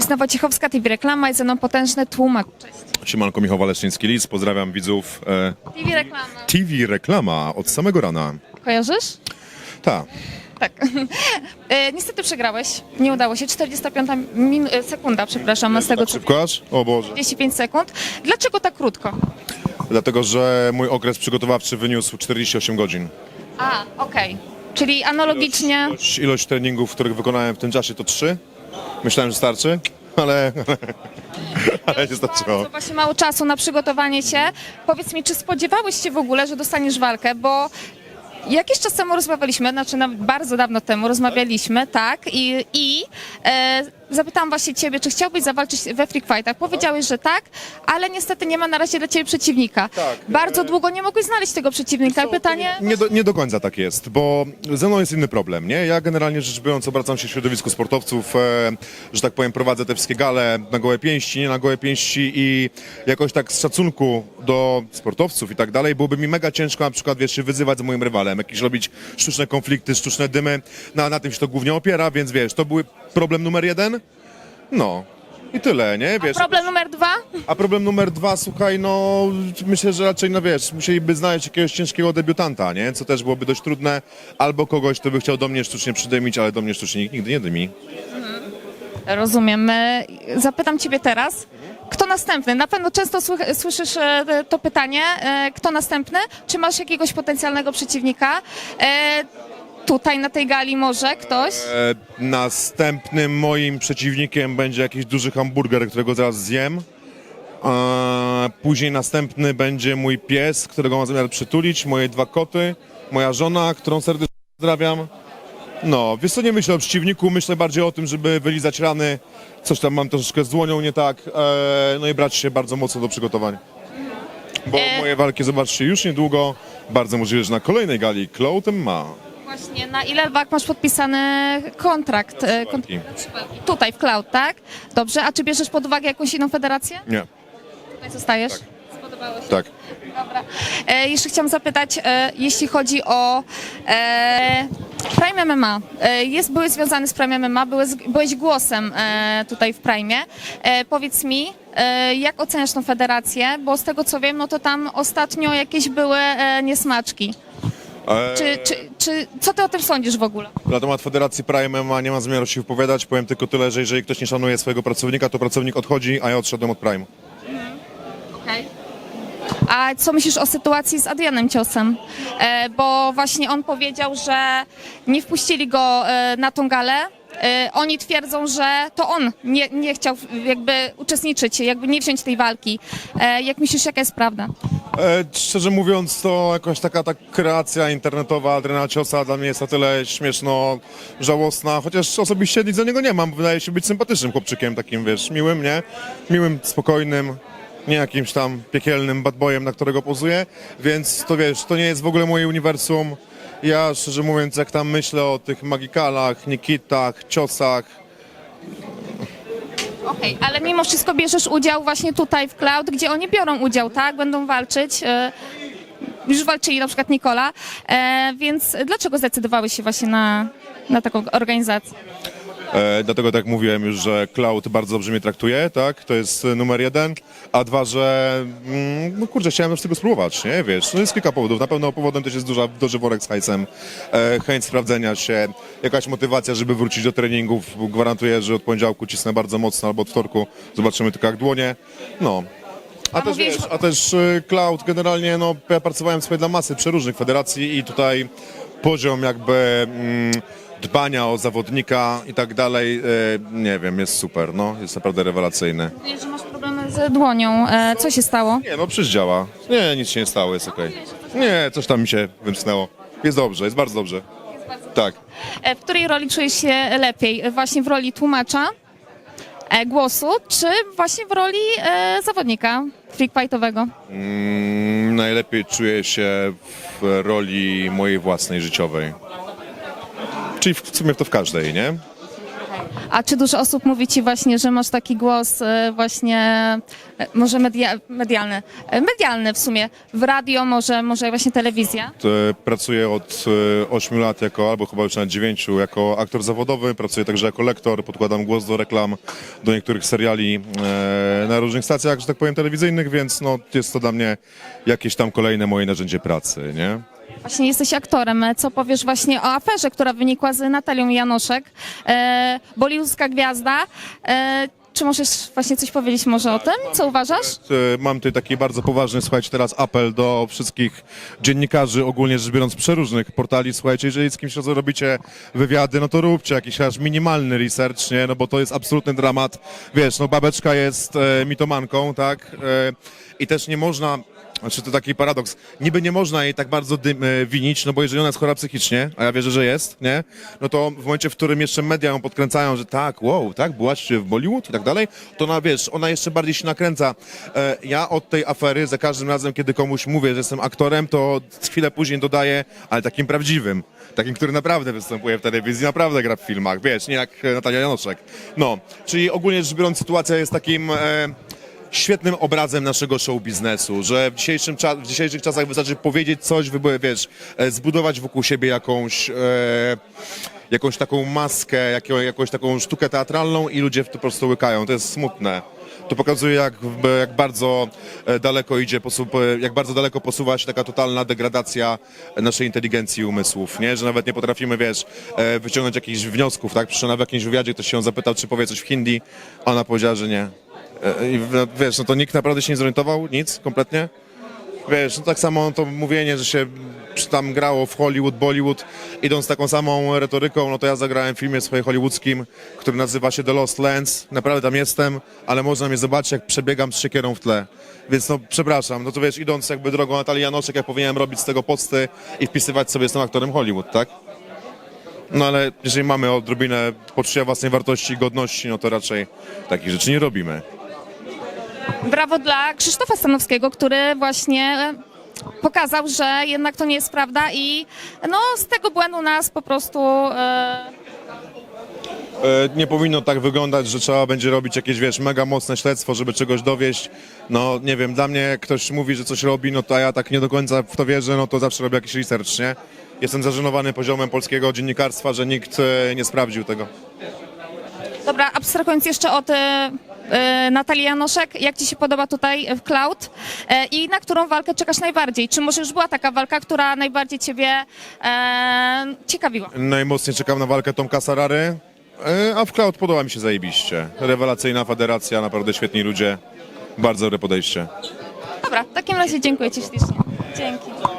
Justyna Wojciechowska, TV Reklama, jest ze mną potężny tłumacz. Cześć. Siemanko, Michał Walecznicki-Lidz, pozdrawiam widzów e, TV Reklama. TV Reklama od samego rana. Kojarzysz? Ta, Tak. e, niestety przegrałeś. Nie udało się. 45 min- e, sekunda, przepraszam, z tego tak szybko aż? O Boże. 45 sekund. Dlaczego tak krótko? Dlatego, że mój okres przygotowawczy wyniósł 48 godzin. A, okej. Czyli analogicznie... Ilość, ilość treningów, których wykonałem w tym czasie to 3. Myślałem, że starczy, ale, ale nie starczyło. Bardzo właśnie mało czasu na przygotowanie się. Powiedz mi, czy spodziewałeś się w ogóle, że dostaniesz walkę, bo jakiś czas temu rozmawialiśmy, znaczy bardzo dawno temu rozmawialiśmy, tak, i, i e, zapytałam właśnie ciebie, czy chciałbyś zawalczyć we Freak Fightach. Powiedziałeś, że tak, ale niestety nie ma na razie dla ciebie przeciwnika. Tak, Bardzo długo nie mogłeś znaleźć tego przeciwnika. Pytanie... Nie do, nie do końca tak jest, bo ze mną jest inny problem, nie? Ja generalnie rzecz biorąc obracam się w środowisku sportowców, e, że tak powiem prowadzę te wszystkie gale na gołe pięści, nie na gołe pięści i jakoś tak z szacunku do sportowców i tak dalej byłoby mi mega ciężko na przykład, wiesz, się wyzywać z moim rywalem, jakieś robić sztuczne konflikty, sztuczne dymy, na, na tym się to głównie opiera, więc wiesz, to był problem numer jeden, no. I tyle, nie? Wiesz, Problem numer dwa? a problem numer dwa, słuchaj, no myślę, że raczej, no wiesz, musieliby znaleźć jakiegoś ciężkiego debiutanta, nie? Co też byłoby dość trudne, albo kogoś, kto by chciał do mnie sztucznie przydymić, ale do mnie sztucznie nikt nigdy nie dymi. Rozumiem. E, Zapytam ciebie teraz. Kto następny? Na pewno często słych- słyszysz e, to pytanie. E, Kto następny? Czy masz jakiegoś potencjalnego przeciwnika? E, Tutaj na tej gali może ktoś? E, następnym moim przeciwnikiem będzie jakiś duży hamburger, którego zaraz zjem. E, później następny będzie mój pies, którego mam zamiar przytulić, moje dwa koty, moja żona, którą serdecznie pozdrawiam. No, wiesz co, nie myślę o przeciwniku, myślę bardziej o tym, żeby wylizać rany. Coś tam mam troszeczkę z dłonią nie tak, e, no i brać się bardzo mocno do przygotowań. Bo E- moje walki zobaczcie już niedługo. Bardzo możliwe, że na kolejnej gali Cloud ma. Właśnie, na ile walk masz podpisany kontrakt? E, kont-. Tutaj w Cloud, tak? Dobrze, a czy bierzesz pod uwagę jakąś inną federację? Nie, Tutaj zostajesz? Spodobało się? tak. Dobra. E, jeszcze chciałam zapytać, e, jeśli chodzi o e, Prime MMA. E, jest, byłeś związany z Prime MMA, byłeś, byłeś głosem e, tutaj w Prime. E, powiedz mi, e, jak oceniasz tą federację? Bo z tego co wiem, no to tam ostatnio jakieś były e, niesmaczki. E, Czy, czy, czy, co ty o tym sądzisz w ogóle? Na temat Federacji Prime MMA nie mam zamiaru się wypowiadać. Powiem tylko tyle, że jeżeli ktoś nie szanuje swojego pracownika, to pracownik odchodzi, a ja odszedłem od Prime. A co myślisz o sytuacji z Adrianem Ciosem? E, bo właśnie on powiedział, że nie wpuścili go e, na tą galę. E, oni twierdzą, że to on nie, nie chciał jakby uczestniczyć, jakby nie wziąć tej walki. E, jak myślisz, jaka jest prawda? E, szczerze mówiąc, to jakaś taka ta kreacja internetowa Adriana Ciosa dla mnie jest na tyle śmieszno żałosna, chociaż osobiście nic do niego nie mam. Wydaje się być sympatycznym chłopczykiem, takim wiesz, miłym, nie? Miłym, spokojnym. Nie jakimś tam piekielnym badboyem, na którego pozuję, więc to wiesz, to nie jest w ogóle moje uniwersum. Ja szczerze mówiąc, jak tam myślę o tych magikalach, nikitach, ciosach, Okej, ale mimo wszystko bierzesz udział właśnie tutaj w Cloud, gdzie oni biorą udział, tak? Będą walczyć. E, już walczyli na przykład Nikola, e, więc dlaczego zdecydowałeś się właśnie na, na taką organizację? E, dlatego tak mówiłem już, że cloud bardzo dobrze mnie traktuje, tak? To jest e, numer jeden. A dwa, że mm, no kurczę, chciałem już tego spróbować, nie? Wiesz, no jest kilka powodów. Na pewno powodem też jest duża, duży worek z hajsem, e, chęć sprawdzenia się, jakaś motywacja, żeby wrócić do treningów. Gwarantuję, że od poniedziałku cisnę bardzo mocno, albo od wtorku zobaczymy tylko jak dłonie. No. A, A też mówiłeś- wiesz, a też e, cloud generalnie, no ja pracowałem sobie dla masy przeróżnych federacji i tutaj poziom jakby mm, dbania o zawodnika i tak dalej, e, nie wiem, jest super, no, jest naprawdę rewelacyjny. Wiesz, że masz problemy z dłonią. E, co się stało? Nie, no przecież działa. Nie, nic się nie stało, jest okej. Nie, coś tam mi się wymknęło. Jest dobrze, jest bardzo dobrze. Tak. E, W której roli czujesz się lepiej? E, Właśnie w roli tłumacza e, głosu, czy właśnie w roli e, zawodnika freak fightowego? Mm, najlepiej czuję się w roli mojej własnej życiowej. Czyli w sumie to w każdej, nie? A czy dużo osób mówi ci właśnie, że masz taki głos e, właśnie, e, może media, medialny, e, medialny w sumie, w radio, może, może właśnie telewizja? E, Pracuję od 8 lat jako, albo chyba już nawet 9, jako aktor zawodowy. Pracuję także jako lektor, podkładam głos do reklam, do niektórych seriali e, na różnych stacjach, że tak powiem, telewizyjnych, więc no, jest to dla mnie jakieś tam kolejne moje narzędzie pracy, nie? Właśnie jesteś aktorem. E, Co powiesz właśnie o aferze, która wynikła z Natalią Janoszek, e, gwiazda. E, czy możesz właśnie coś powiedzieć może o tym? Co uważasz? E, Mam tutaj taki bardzo poważny, słuchajcie, teraz apel do wszystkich dziennikarzy, ogólnie rzecz biorąc, przeróżnych portali. Słuchajcie, jeżeli z kimś robicie wywiady, no to róbcie jakiś aż minimalny research, nie? No bo to jest absolutny dramat. Wiesz, no babeczka jest e, mitomanką, tak? E, I też nie można znaczy to taki paradoks. Niby nie można jej tak bardzo dym, e, winić, no bo jeżeli ona jest chora psychicznie, a ja wierzę, że jest, nie? No to w momencie, w którym jeszcze media ją podkręcają, że tak, wow, tak, byłaś w Bollywood i tak dalej, to ona, wiesz, ona jeszcze bardziej się nakręca. E, ja od tej afery za każdym razem, kiedy komuś mówię, że jestem aktorem, to chwilę później dodaję, ale takim prawdziwym. Takim, który naprawdę występuje w telewizji, naprawdę gra w filmach, wiesz, nie jak Natalia Janoszek. No, czyli ogólnie rzecz biorąc sytuacja jest takim... E, świetnym obrazem naszego show biznesu, że w, dzisiejszym w dzisiejszych czasach wystarczy powiedzieć coś, wyby- wiesz, e, zbudować wokół siebie jakąś, e, jakąś taką maskę, jaką, jakąś taką sztukę teatralną i ludzie to po prostu łykają. To jest smutne. To pokazuje, jak, jak bardzo e, daleko idzie, jak bardzo daleko posuwa się taka totalna degradacja naszej inteligencji i umysłów, nie? Że nawet nie potrafimy, wiesz, e, wyciągnąć jakichś wniosków, tak? Przyszła w jakimś wywiadzie, ktoś się zapytał, czy powie coś w hindi, a ona powiedziała, że nie. E, I wiesz, no to nikt naprawdę się nie zorientował, nic, kompletnie. Wiesz, no tak samo to mówienie, że się tam grało w Hollywood, Bollywood, idąc taką samą retoryką, no to ja zagrałem w filmie swoim hollywoodzkim, który nazywa się The Lost Lands. Naprawdę tam jestem, ale można mnie zobaczyć, jak przebiegam z siekierą w tle. Więc no, przepraszam, no to wiesz, idąc jakby drogą Natalii Janoszek, ja powinienem robić z tego posty i wpisywać sobie, jestem aktorem Hollywood, tak? No ale jeżeli mamy odrobinę poczucia własnej wartości i godności, no to raczej takich rzeczy nie robimy. Brawo dla Krzysztofa Stanowskiego, który właśnie pokazał, że jednak to nie jest prawda i no z tego błędu nas po prostu e, E, nie powinno tak wyglądać, że trzeba będzie robić jakieś, wiesz, mega mocne śledztwo, żeby czegoś dowieść. No, nie wiem, dla mnie ktoś mówi, że coś robi, no to ja tak nie do końca w to wierzę, no to zawsze robię jakiś research, nie? Jestem zażenowany poziomem polskiego dziennikarstwa, że nikt e, nie sprawdził tego. Dobra, abstrahując jeszcze od e, e, Natalii Janoszek, jak Ci się podoba tutaj w Cloud e, i na którą walkę czekasz najbardziej? Czy może już była taka walka, która najbardziej Ciebie e, ciekawiła? Najmocniej czekam na walkę Tomka Sarary, e, a w Cloud podoba mi się zajebiście. Rewelacyjna federacja, naprawdę świetni ludzie, bardzo dobre podejście. Dobra, w takim razie dziękuję Ci ślicznie. Dzięki.